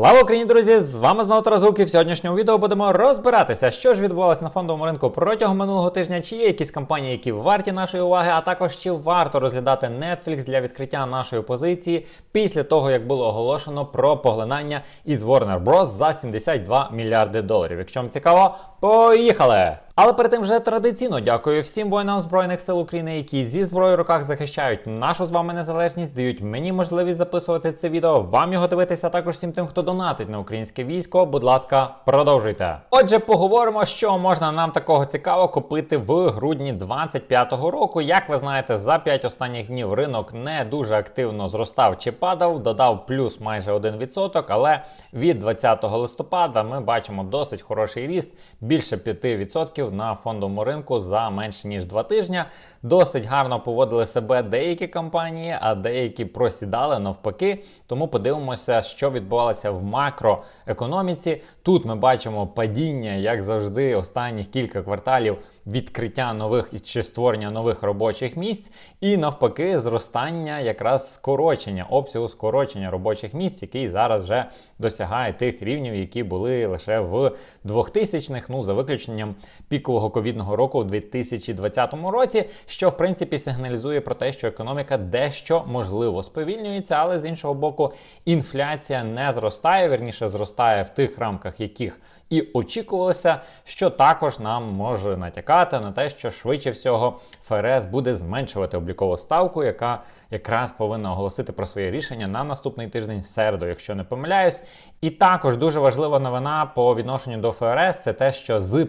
Слава Україні, друзі! З вами знову Тарас і в сьогоднішньому відео будемо розбиратися, що ж відбувалося на фондовому ринку протягом минулого тижня, чи є якісь компанії, які варті нашої уваги, а також чи варто розглядати Netflix для відкриття нашої позиції після того, як було оголошено про поглинання із Warner Bros. за 72 мільярди доларів. Якщо вам цікаво, поїхали! Але перед тим вже традиційно дякую всім воїнам Збройних сил України, які зі зброєю в руках захищають нашу з вами незалежність, дають мені можливість записувати це відео, вам його дивитися, також всім тим, хто донатить на українське військо. Будь ласка, продовжуйте. Отже, поговоримо, що можна нам такого цікаво купити в грудні 25-го року. Як ви знаєте, за 5 останніх днів ринок не дуже активно зростав чи падав, додав плюс майже 1%, але від 20 листопада ми бачимо досить хороший ріст, більше 5% на фондовому ринку за менше ніж 2 тижні. Досить гарно поводили себе деякі компанії, а деякі просідали навпаки. Тому подивимося, що відбувалося в макроекономіці. Тут ми бачимо падіння, як завжди, останніх кілька кварталів відкриття нових чи створення нових робочих місць, і навпаки, зростання, якраз скорочення, обсягу скорочення робочих місць, який зараз вже досягає тих рівнів, які були лише в 2000-х, ну за виключенням пікового ковідного року у 2020 році, що в принципі сигналізує про те, що економіка дещо можливо сповільнюється, але з іншого боку, інфляція не зростає, верніше зростає в тих рамках, яких і очікувалося, що також нам може натякати на те, що швидше всього ФРС буде зменшувати облікову ставку, яка якраз повинна оголосити про своє рішення на наступний тиждень середу, якщо не помиляюсь. І також дуже важлива новина по відношенню до ФРС це те, що з 1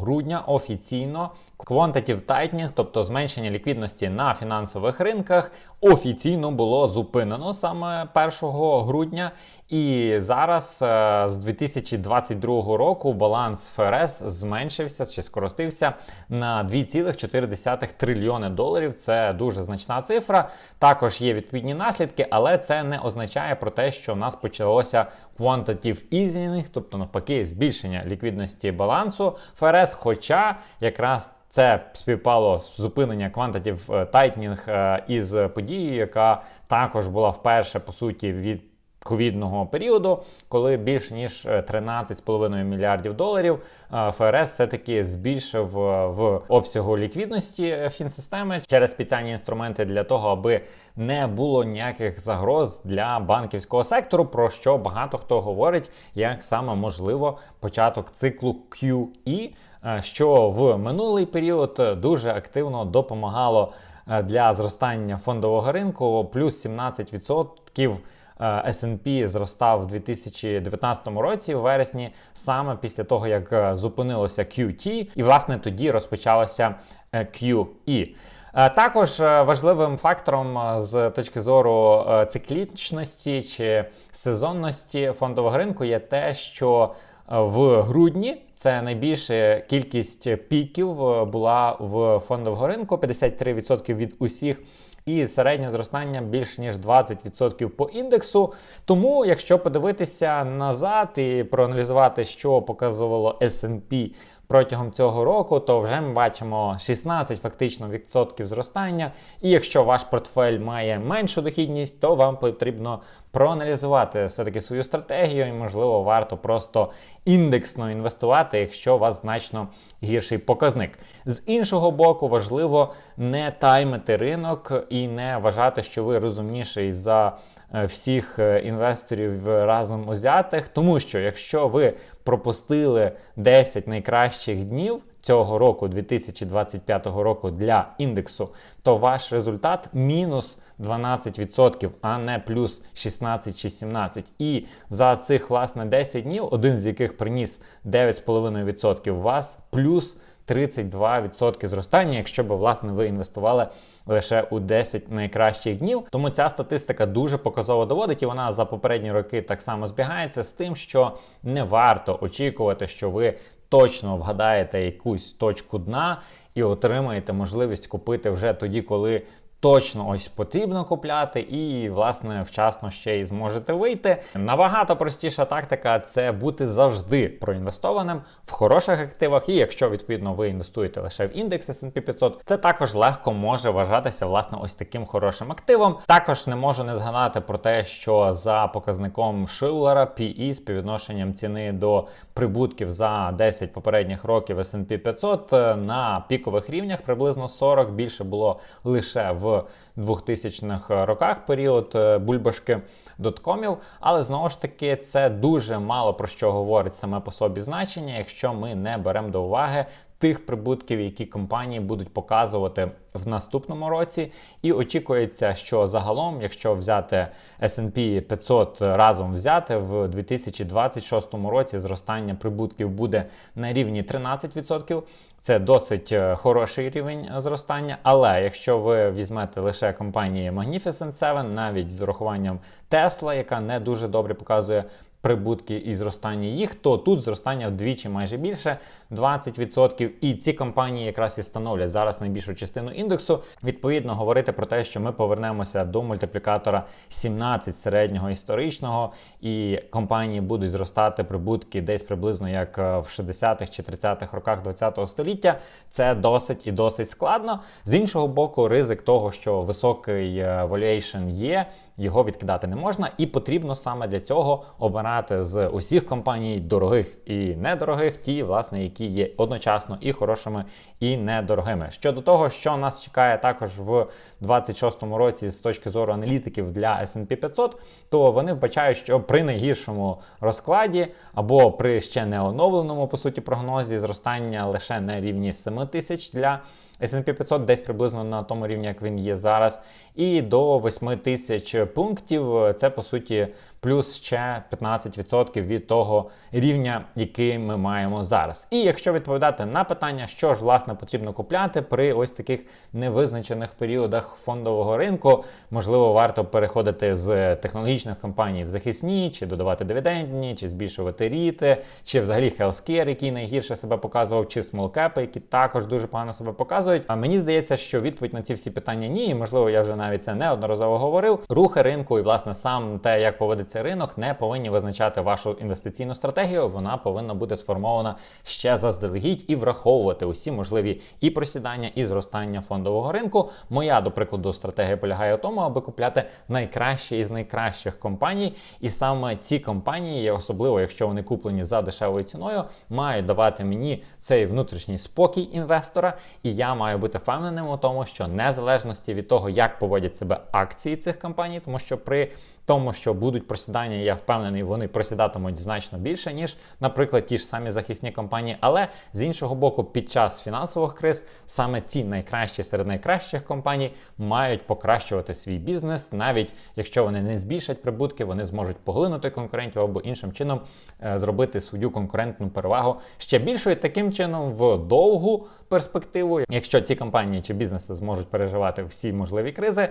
грудня офіційно Quantitative tightening, тобто зменшення ліквідності на фінансових ринках, офіційно було зупинено саме 1 грудня. І зараз е, з 2022 року баланс ФРС зменшився чи скоростився на 2,4 трильйони доларів. Це дуже значна цифра. Також є відповідні наслідки, але це не означає про те, що в нас почалося quantitative easing, тобто навпаки, збільшення ліквідності балансу ФРС. Хоча якраз це співпало з зупинення Quantitative Tightening е, із подією, яка також була вперше по суті від ковідного періоду, коли більш ніж 13,5 мільярдів доларів е, ФРС все-таки збільшив е, в обсягу ліквідності фінсистеми через спеціальні інструменти для того, аби не було ніяких загроз для банківського сектору, про що багато хто говорить, як саме можливо початок циклу QE, е, що в минулий період дуже активно допомагало для зростання фондового ринку, плюс 17%. S&P зростав в 2019 році, в вересні, саме після того, як е, зупинилося QT, і власне тоді розпочалося е, QE. Е, також важливим фактором з точки зору циклічності чи сезонності фондового ринку є те, що в грудні це найбільша кількість піків була в фондового ринку 53% від усіх і середнє зростання більш ніж 20% по індексу. Тому, якщо подивитися назад і проаналізувати, що показувало S&P протягом цього року, то вже ми бачимо 16 фактично відсотків зростання. І якщо ваш портфель має меншу дохідність, то вам потрібно проаналізувати все-таки свою стратегію, і, можливо, варто просто індексно інвестувати, якщо у вас значно гірший показник. З іншого боку, важливо не таймити ринок і не вважати, що ви розумніший за. Е, всіх е, інвесторів разом узятих, тому що якщо ви пропустили 10 найкращих днів цього року, 2025 року для індексу, то ваш результат мінус 12%, а не плюс 16 чи 17. І за цих власне 10 днів, один з яких приніс 9,5%, у вас плюс 32% зростання, якщо б власне ви інвестували лише у 10 найкращих днів. Тому ця статистика дуже показово доводить, і вона за попередні роки так само збігається з тим, що не варто очікувати, що ви точно вгадаєте якусь точку дна і отримаєте можливість купити вже тоді, коли точно ось потрібно купляти, і власне вчасно ще й зможете вийти. Набагато простіша тактика це бути завжди проінвестованим в хороших активах. І якщо відповідно ви інвестуєте лише в індекс S&P 500, це також легко може вважатися власне ось таким хорошим активом. Також не можу не згадати про те, що за показником Шиллера PE співвідношенням ціни до прибутків за 10 попередніх років S&P 500 е, на пікових рівнях приблизно 40, більше було лише в 2000-х роках період е, бульбашки доткомів, але знову ж таки це дуже мало про що говорить саме по собі значення, якщо ми не беремо до уваги тих прибутків, які компанії будуть показувати в наступному році. І очікується, що загалом, якщо взяти S&P 500 разом взяти в 2026 році, зростання прибутків буде на рівні 13%. Це досить е, хороший рівень зростання. Але якщо ви візьмете лише компанії Magnificent 7, навіть з урахуванням Tesla, яка не дуже добре показує прибутки і зростання їх, то тут зростання вдвічі майже більше 20%. І ці компанії якраз і становлять зараз найбільшу частину індексу. Відповідно, говорити про те, що ми повернемося до мультиплікатора 17 середнього історичного, і компанії будуть зростати прибутки десь приблизно як е, в 60-х чи 30-х роках 20-го століття. Це досить і досить складно. З іншого боку, ризик того, що високий е, valuation є його відкидати не можна, і потрібно саме для цього обирати з усіх компаній дорогих і недорогих, ті, власне, які є одночасно і хорошими, і недорогими. Щодо того, що нас чекає також в 26-му році з точки зору аналітиків для S&P 500, то вони вбачають, що при найгіршому розкладі або при ще не оновленому по суті прогнозі зростання лише на рівні 7 тисяч для S&P 500 десь приблизно на тому рівні, як він є зараз. І до 8 тисяч пунктів це по суті плюс ще 15% від того рівня, який ми маємо зараз. І якщо відповідати на питання, що ж власне потрібно купляти при ось таких невизначених періодах фондового ринку, можливо, варто переходити з технологічних компаній в захисні, чи додавати дивідендні, чи збільшувати ріти, чи взагалі healthcare, який найгірше себе показував, чи смолкепи, які також дуже погано себе показують. А мені здається, що відповідь на ці всі питання ні, і можливо, я вже навіть це неодноразово говорив. Рухи ринку і власне сам те, як поводиться ринок, не повинні визначати вашу інвестиційну стратегію. Вона повинна бути сформована ще заздалегідь і враховувати усі можливі і просідання, і зростання фондового ринку. Моя, до прикладу, стратегія полягає в тому, аби купляти найкращі із найкращих компаній. І саме ці компанії, особливо якщо вони куплені за дешевою ціною, мають давати мені цей внутрішній спокій інвестора, і я маю бути впевненим у тому, що незалежності від того, як поводять себе акції цих компаній, тому що при тому, що будуть просідання, я впевнений, вони просідатимуть значно більше, ніж, наприклад, ті ж самі захисні компанії. Але з іншого боку, під час фінансових криз саме ці найкращі серед найкращих компаній мають покращувати свій бізнес, навіть якщо вони не збільшать прибутки, вони зможуть поглинути конкурентів або іншим чином е, зробити свою конкурентну перевагу ще більшою таким чином в довгу перспективу. Якщо ці компанії чи бізнеси зможуть переживати всі можливі кризи, е,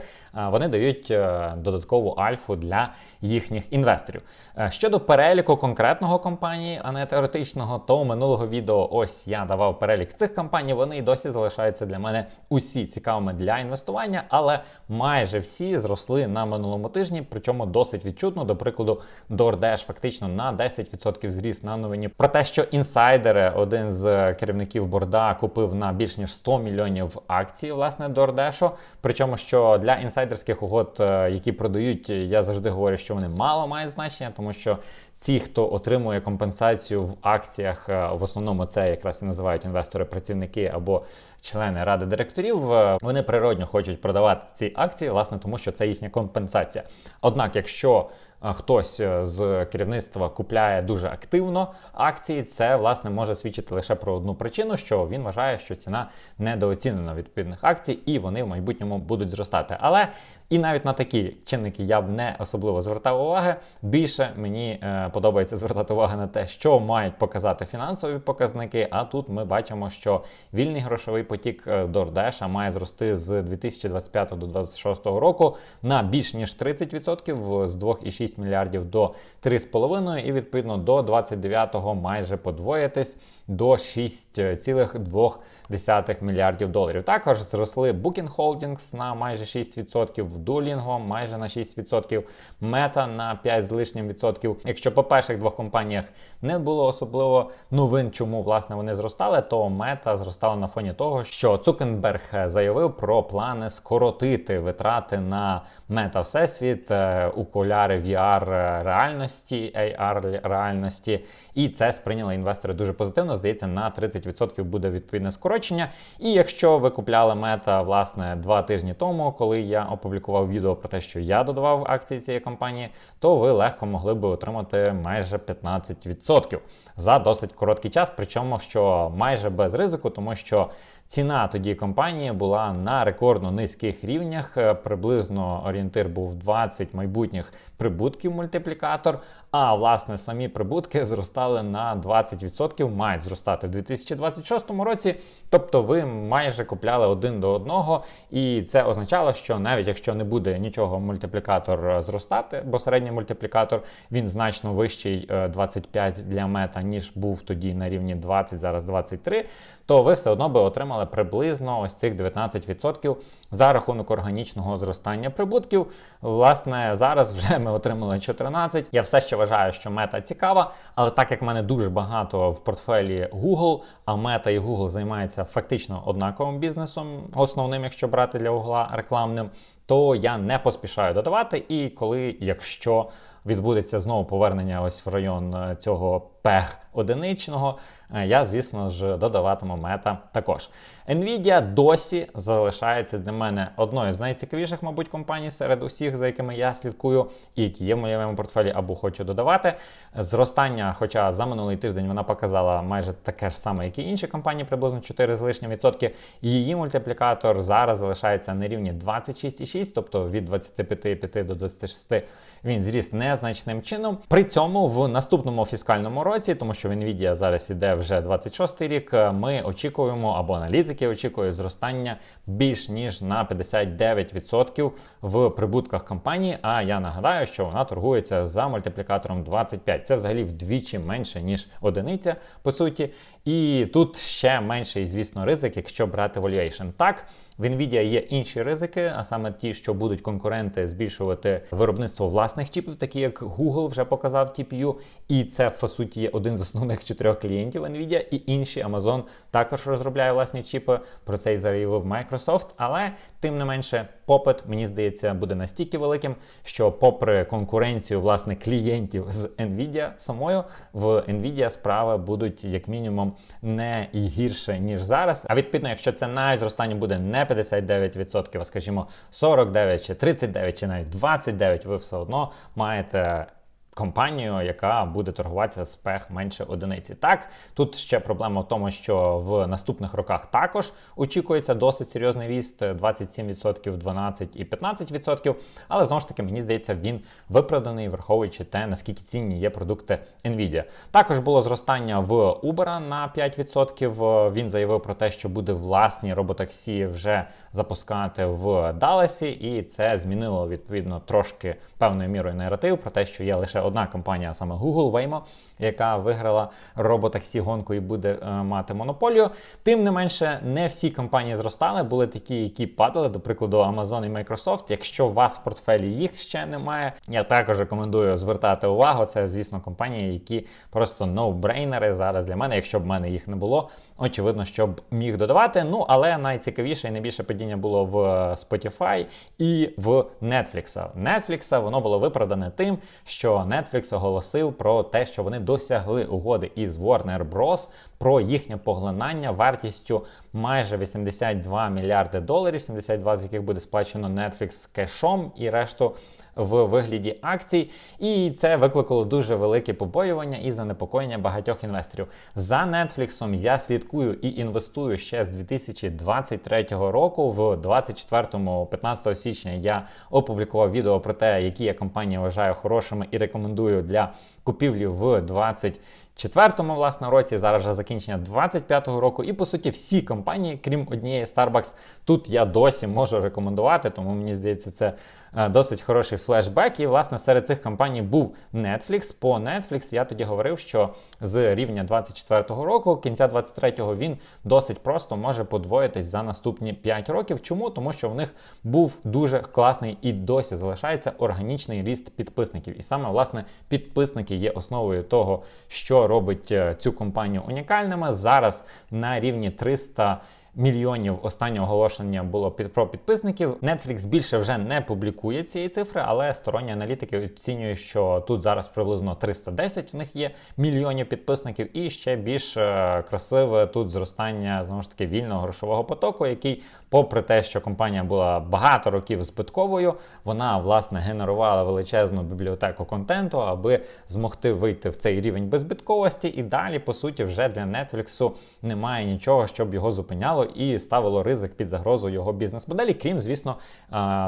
вони дають е, додаткову альфу для їхніх інвесторів. Е, щодо переліку конкретного компанії, а не теоретичного, то минулого відео ось я давав перелік цих компаній. Вони і досі залишаються для мене усі цікавими для інвестування, але майже всі зросли на минулому тижні, причому досить відчутно. До прикладу, DoorDash фактично на 10% зріс на новині. Про те, що інсайдери, один з керівників борда, купив на більш ніж 100 мільйонів акцій, власне, DoorDash. Причому що для інсайдерських угод, е, які продають, я завжди говорю, що вони мало мають значення, тому що ті, хто отримує компенсацію в акціях, е, в основному це якраз і називають інвестори-працівники або члени ради директорів, е, вони природньо хочуть продавати ці акції, власне, тому що це їхня компенсація. Однак, якщо Хтось з керівництва купляє дуже активно акції, це власне може свідчити лише про одну причину, що він вважає, що ціна недооцінена відповідних акцій, і вони в майбутньому будуть зростати. Але і навіть на такі чинники я б не особливо звертав уваги. Більше мені е, подобається звертати увагу на те, що мають показати фінансові показники. А тут ми бачимо, що вільний грошовий потік е, DoorDash має зрости з 2025 до 2026 року на більш ніж 30% з 2,6 мільярдів до 3,5 і відповідно до 29-го майже подвоїтись до 6,2 мільярдів доларів. Також зросли Booking Holdings на майже 6%, Duolingo майже на 6%, Meta на 5 з лишнім відсотків. Якщо по перших двох компаніях не було особливо новин, чому власне вони зростали, то Meta зростала на фоні того, що Цукенберг заявив про плани скоротити витрати на Meta Всесвіт, е, окуляри VR реальності, AR реальності, і це сприйняли інвестори дуже позитивно. Здається, на 30% буде відповідне скорочення. І якщо ви купляли мета власне два тижні тому, коли я опублікував відео про те, що я додавав акції цієї компанії, то ви легко могли би отримати майже 15% за досить короткий час, причому що майже без ризику, тому що Ціна тоді компанії була на рекордно низьких рівнях. Е, приблизно орієнтир був 20 майбутніх прибутків мультиплікатор. А власне самі прибутки зростали на 20%, мають зростати в 2026 році. Тобто ви майже купляли один до одного, і це означало, що навіть якщо не буде нічого мультиплікатор зростати, бо середній мультиплікатор він значно вищий 25 е, для мета, ніж був тоді на рівні 20, зараз 23, то ви все одно би отримали приблизно ось цих 19% за рахунок органічного зростання прибутків. Власне, зараз вже ми отримали 14. Я все ще вважаю, що мета цікава, але так як в мене дуже багато в портфелі Google, а мета і Google займаються фактично однаковим бізнесом, основним, якщо брати для Google рекламним, то я не поспішаю додавати. І коли, якщо відбудеться знову повернення ось в район е, цього пег одиничного, е, я, звісно ж, додаватиму мета також. Nvidia досі залишається для мене одною з найцікавіших, мабуть, компаній серед усіх, за якими я слідкую, і які є в моєму портфелі або хочу додавати. Зростання, хоча за минулий тиждень вона показала майже таке ж саме, як і інші компанії, приблизно 4 з лишнім відсотки. Її мультиплікатор зараз залишається на рівні 26,6, тобто від 25,5 до 26 він зріс незначним чином. При цьому в наступному фіскальному році, тому що в Nvidia зараз іде вже 26 рік, ми очікуємо або аналітики очікують зростання більш ніж на 59% в прибутках компанії. А я нагадаю, що вона торгується за мультиплікатором 25. Це взагалі вдвічі менше ніж одиниця, по суті. І тут ще менший, звісно, ризик, якщо брати valuation. Так, в Nvidia є інші ризики, а саме ті, що будуть конкуренти збільшувати виробництво власних чіпів, такі як Google вже показав TPU, і це по суті є один з основних чотирьох клієнтів Nvidia, і інші Amazon також розробляє власні чіпи. Про це й заявив Microsoft, але тим не менше попит, мені здається, буде настільки великим, що, попри конкуренцію власне клієнтів з Nvidia самою, в Nvidia справи будуть як мінімум не і гірше ніж зараз. А відповідно, якщо це навіть зростання буде не 59%, а скажімо 49 чи 39 чи навіть 29%, ви все одно маєте that компанію, яка буде торгуватися з пех менше одиниці. Так, тут ще проблема в тому, що в наступних роках також очікується досить серйозний ріст 27%, 12% і 15%. Але знову ж таки, мені здається, він виправданий, враховуючи те, наскільки цінні є продукти Nvidia. Також було зростання в Uber на 5%. Він заявив про те, що буде власні роботаксі вже запускати в Далласі, і це змінило відповідно трошки певною мірою наратив про те, що є лише одна компанія, саме Google Waymo, яка виграла роботаксі гонку і буде е, мати монополію. Тим не менше, не всі компанії зростали, були такі, які падали, до прикладу, Amazon і Microsoft. Якщо у вас в портфелі їх ще немає, я також рекомендую звертати увагу. Це, звісно, компанії, які просто ноу-брейнери зараз для мене, якщо б в мене їх не було, очевидно, щоб міг додавати. Ну, але найцікавіше і найбільше падіння було в Spotify і в Netflix. Netflix воно було виправдане тим, що Netflix оголосив про те, що вони досягли угоди із Warner Bros. про їхнє поглинання вартістю майже 82 мільярди доларів, 72 з яких буде сплачено Netflix кешом і решту в вигляді акцій, і це викликало дуже велике побоювання і занепокоєння багатьох інвесторів. За Netflix я слідкую і інвестую ще з 2023 року. В 24-му, 15 січня я опублікував відео про те, які я компанії вважаю хорошими і рекомендую для купівлі в 20 четвертому власне році, зараз вже закінчення 25-го року. І по суті, всі компанії, крім однієї Starbucks, тут я досі можу рекомендувати, тому мені здається, це е, досить хороший флешбек. І власне серед цих компаній був Netflix. По Netflix я тоді говорив, що з рівня 24-го року, кінця 23-го, він досить просто може подвоїтись за наступні 5 років. Чому? Тому що в них був дуже класний і досі залишається органічний ріст підписників. І саме власне підписники є основою того, що робить е, цю компанію унікальними. Зараз на рівні 300 мільйонів останнього оголошення було під про підписників. Netflix більше вже не публікує цієї цифри, але сторонні аналітики оцінюють, що тут зараз приблизно 310 в них є мільйонів підписників, і ще більш е, красиве тут зростання знову ж таки вільного грошового потоку, який, попри те, що компанія була багато років збитковою, вона власне генерувала величезну бібліотеку контенту, аби змогти вийти в цей рівень беззбитковості. І далі, по суті, вже для Netflix немає нічого, щоб його зупиняло і ставило ризик під загрозу його бізнес-моделі, крім, звісно,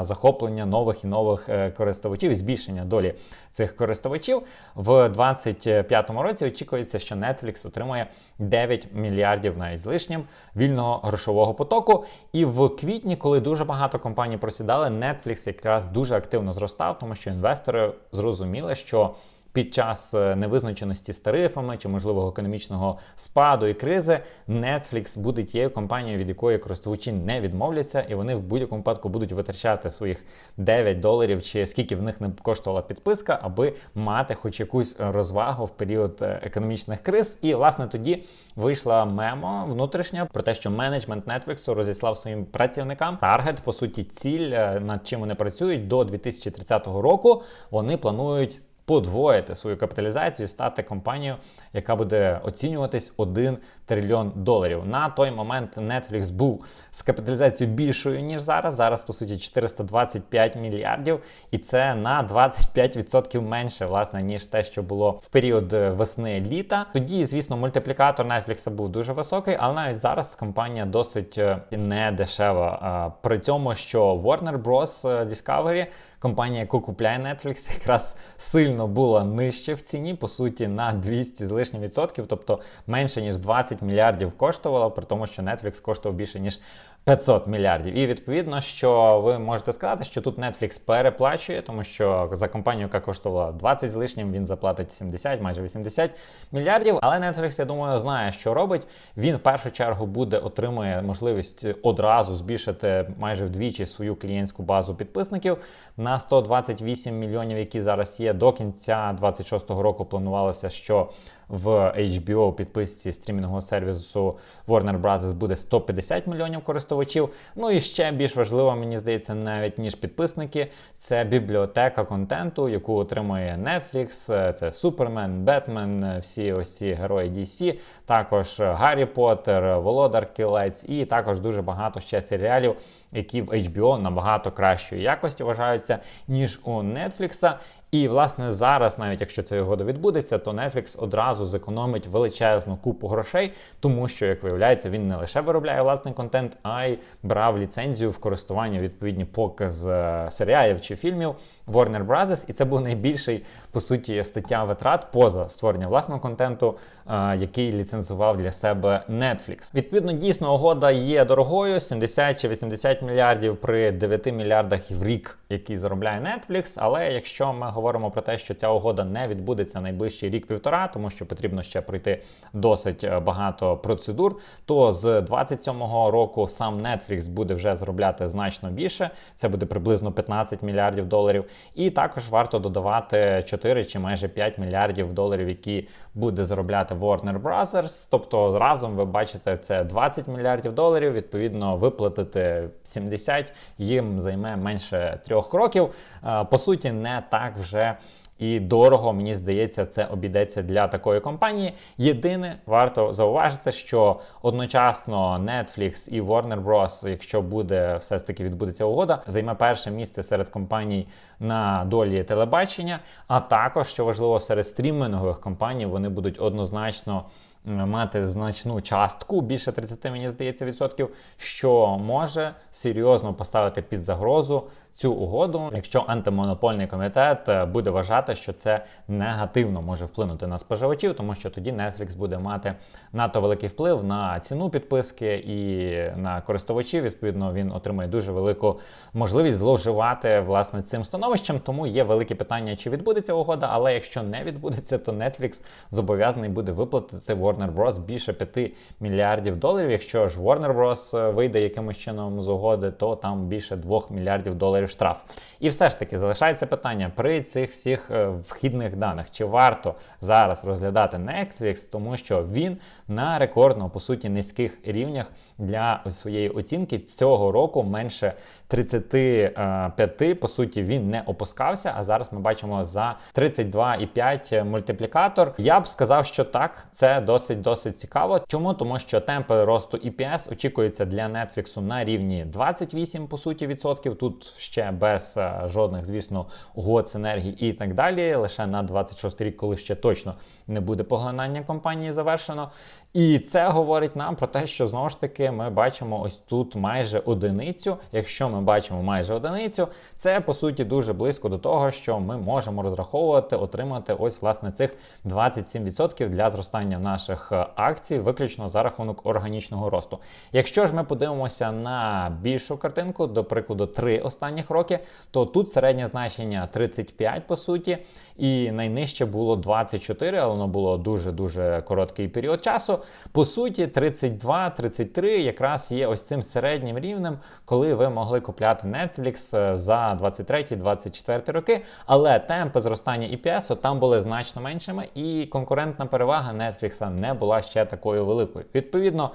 захоплення нових і нових е, користувачів і збільшення долі цих користувачів. В 2025 році очікується, що Netflix отримує 9 мільярдів навіть з лишнім вільного грошового потоку. І в квітні, коли дуже багато компаній просідали, Netflix якраз дуже активно зростав, тому що інвестори зрозуміли, що під час е, невизначеності з тарифами чи можливого економічного спаду і кризи Netflix буде тією компанією, від якої користувачі не відмовляться, і вони в будь-якому випадку будуть витрачати своїх 9 доларів чи скільки в них не коштувала підписка, аби мати хоч якусь розвагу в період е, економічних криз. І власне тоді вийшла мемо внутрішня про те, що менеджмент Netflix розіслав своїм працівникам таргет, по суті, ціль е, над чим вони працюють до 2030 року. Вони планують подвоїти свою капіталізацію і стати компанією, яка буде оцінюватись 1 трильйон доларів. На той момент Netflix був з капіталізацією більшою ніж зараз. Зараз по суті 425 мільярдів, і це на 25% менше, власне, ніж те, що було в період весни-літа. Тоді, звісно, мультиплікатор Netflix був дуже високий, але навіть зараз компанія досить е, не дешева. При цьому, що Warner Bros. Е, Discovery, компанія, яку купляє Netflix, якраз сильно була нижче в ціні, по суті, на 200 з лишнім відсотків, тобто менше ніж 20 мільярдів коштувала, при тому, що Netflix коштував більше ніж 500 мільярдів. І відповідно, що ви можете сказати, що тут Netflix переплачує, тому що за компанію, яка коштувала 20 з лишнім, він заплатить 70, майже 80 мільярдів. Але Netflix, я думаю, знає, що робить. Він в першу чергу буде отримує можливість одразу збільшити майже вдвічі свою клієнтську базу підписників на 128 мільйонів, які зараз є. До кінця 26-го року планувалося, що в HBO підписці стрімінгового сервісу Warner Bros. буде 150 мільйонів користувачів. Ну і ще більш важливо, мені здається, навіть ніж підписники, це бібліотека контенту, яку отримує Netflix, це Супермен, Бетмен, всі ось ці герої DC, також Гаррі Поттер, Володар Кілець, і також дуже багато ще серіалів, які в HBO набагато кращої якості вважаються, ніж у Netflix. І, власне, зараз, навіть якщо ця угода відбудеться, то Netflix одразу зекономить величезну купу грошей, тому що, як виявляється, він не лише виробляє власний контент, а й брав ліцензію в користування відповідні показ е, серіалів чи фільмів Warner Bros. І це був найбільший, по суті, стаття витрат поза створення власного контенту, е, який ліцензував для себе Netflix. Відповідно, дійсно, угода є дорогою: 70 чи 80 мільярдів при 9 мільярдах в рік, який заробляє Netflix. Але якщо ми говоримо про те, що ця угода не відбудеться найближчий рік-півтора, тому що потрібно ще пройти досить е, багато процедур, то з 27-го року сам Netflix буде вже заробляти значно більше. Це буде приблизно 15 мільярдів доларів. І також варто додавати 4 чи майже 5 мільярдів доларів, які буде заробляти Warner Bros. Тобто разом ви бачите, це 20 мільярдів доларів. Відповідно, виплатити 70 їм займе менше трьох кроків. Е, по суті, не так вже і дорого, мені здається, це обійдеться для такої компанії. Єдине, варто зауважити, що одночасно Netflix і Warner Bros., якщо буде все ж таки відбудеться угода, займе перше місце серед компаній на долі телебачення, а також, що важливо, серед стрімінгових компаній вони будуть однозначно мати значну частку, більше 30, мені здається, відсотків, що може серйозно поставити під загрозу цю угоду, якщо антимонопольний комітет е, буде вважати, що це негативно може вплинути на споживачів, тому що тоді Netflix буде мати надто великий вплив на ціну підписки і на користувачів. Відповідно, він отримає дуже велику можливість зловживати власне цим становищем. Тому є велике питання, чи відбудеться угода. Але якщо не відбудеться, то Netflix зобов'язаний буде виплатити Warner Bros. більше 5 мільярдів доларів. Якщо ж Warner Bros. вийде якимось чином з угоди, то там більше 2 мільярдів доларів штраф. І все ж таки залишається питання при цих всіх е, вхідних даних, чи варто зараз розглядати Netflix, тому що він на рекордно по суті низьких рівнях для своєї оцінки цього року менше 35, по суті, він не опускався. А зараз ми бачимо за 32,5 мультиплікатор. Я б сказав, що так, це досить досить цікаво. Чому? Тому що темпи росту EPS очікуються для Netflix на рівні 28 по суті відсотків. Тут ще без е, жодних, звісно, угод, синергій і так далі. Лише на 26 рік, коли ще точно не буде поглинання компанії завершено. І це говорить нам про те, що знову ж таки ми бачимо ось тут майже одиницю. Якщо ми бачимо майже одиницю, це по суті дуже близько до того, що ми можемо розраховувати, отримати ось власне цих 27% для зростання наших е, акцій, виключно за рахунок органічного росту. Якщо ж ми подивимося на більшу картинку, до прикладу, три останніх роки, то тут середнє значення 35 по суті, і найнижче було 24, але воно було дуже дуже короткий період часу. По суті, 32-33 якраз є ось цим середнім рівнем, коли ви могли купляти Netflix е, за 23-24 роки. Але темпи зростання EPS там були значно меншими, і конкурентна перевага Netflix не була ще такою великою. Відповідно,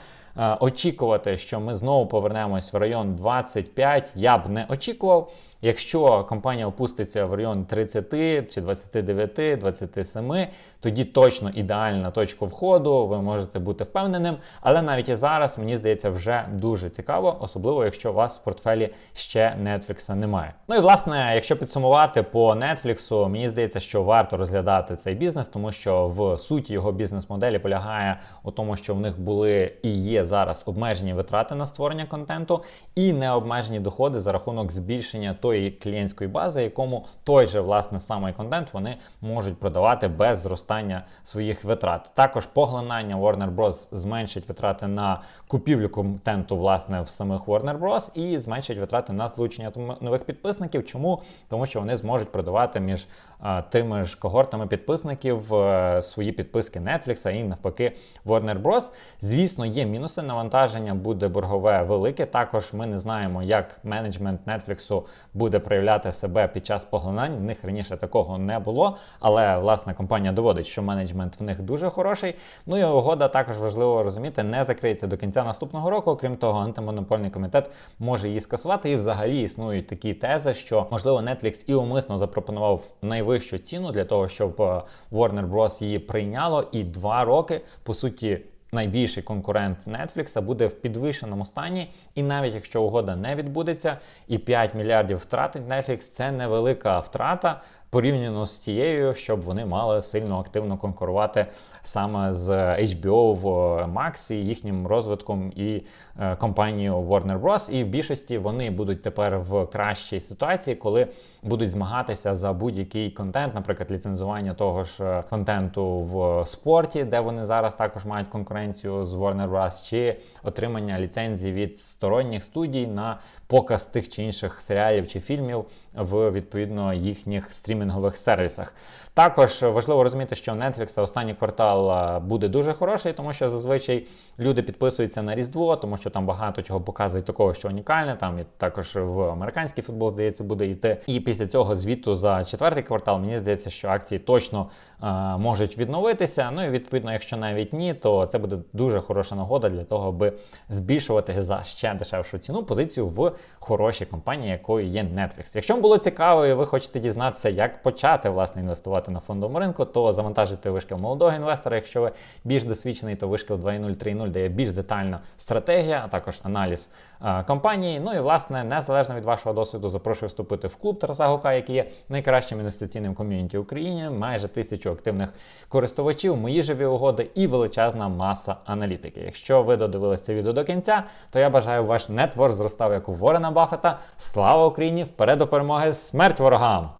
очікувати, що ми знову повернемось в район 25, я б не очікував. Якщо компанія опуститься в район 30 чи 29, 27, тоді точно ідеальна точка входу, ви можете бути впевненим. Але навіть і зараз, мені здається, вже дуже цікаво, особливо якщо у вас в портфелі ще Netflix немає. Ну і власне, якщо підсумувати по Netflix, мені здається, що варто розглядати цей бізнес, тому що в суті його бізнес-моделі полягає у тому, що в них були і є зараз обмежені витрати на створення контенту, і необмежені доходи за рахунок збільшення тої клієнтської бази, якому той же власне самий контент вони можуть продавати без зростання своїх витрат. Також поглинання Warner Bros. зменшить витрати на купівлю контенту власне в самих Warner Bros. і зменшить витрати на залучення нових підписників. Чому? Тому що вони зможуть продавати між а, тими ж когортами підписників а, свої підписки Netflix і навпаки Warner Bros. Звісно, є мінуси. Навантаження буде боргове велике. Також ми не знаємо, як менеджмент Netflix буде проявляти себе під час поглинань. В них раніше такого не було, але власне компанія доводить, що менеджмент в них дуже хороший. Ну і угода також важливо розуміти, не закриється до кінця наступного року. Крім того, антимонопольний комітет може її скасувати. І взагалі існують такі тези, що можливо Netflix і умисно запропонував найвищу ціну для того, щоб е, Warner Bros. її прийняло, і два роки по суті найбільший конкурент Netflix буде в підвищеному стані, і навіть якщо угода не відбудеться, і 5 мільярдів втратить Netflix, це невелика втрата порівняно з тією, щоб вони мали сильно активно конкурувати саме з HBO в Max і їхнім розвитком і е, компанією Warner Bros. І в більшості вони будуть тепер в кращій ситуації, коли будуть змагатися за будь-який контент, наприклад, ліцензування того ж е, контенту в спорті, де вони зараз також мають конкуренцію з Warner Bros., чи отримання ліцензії від сторонніх студій на показ тих чи інших серіалів чи фільмів в відповідно їхніх стрімінгових сервісах. Також важливо розуміти, що Netflix останній квартал е, буде дуже хороший, тому що зазвичай люди підписуються на Різдво, тому що там багато чого показують такого, що унікальне. Там і також в американський футбол здається буде йти. І після цього звіту за четвертий квартал мені здається, що акції точно е, можуть відновитися. Ну і відповідно, якщо навіть ні, то це буде дуже хороша нагода для того, аби збільшувати за ще дешевшу ціну позицію в хорошій компанії, якою є Netflix. Якщо вам було цікаво, і ви хочете дізнатися, як як почати власне інвестувати на фондовому ринку, то завантажити вишкіл молодого інвестора. Якщо ви більш досвідчений, то вишкіл 2.0, 3.0 дає більш детальна стратегія, а також аналіз е, компанії. Ну і власне, незалежно від вашого досвіду, запрошую вступити в клуб Тараса Гука, який є найкращим інвестиційним ком'юніті в Україні, майже тисячу активних користувачів, мої живі угоди і величезна маса аналітики. Якщо ви додивилися це відео до кінця, то я бажаю ваш нетворк зростав як у Ворена Баффета. Слава Україні! Вперед до перемоги! Смерть ворогам!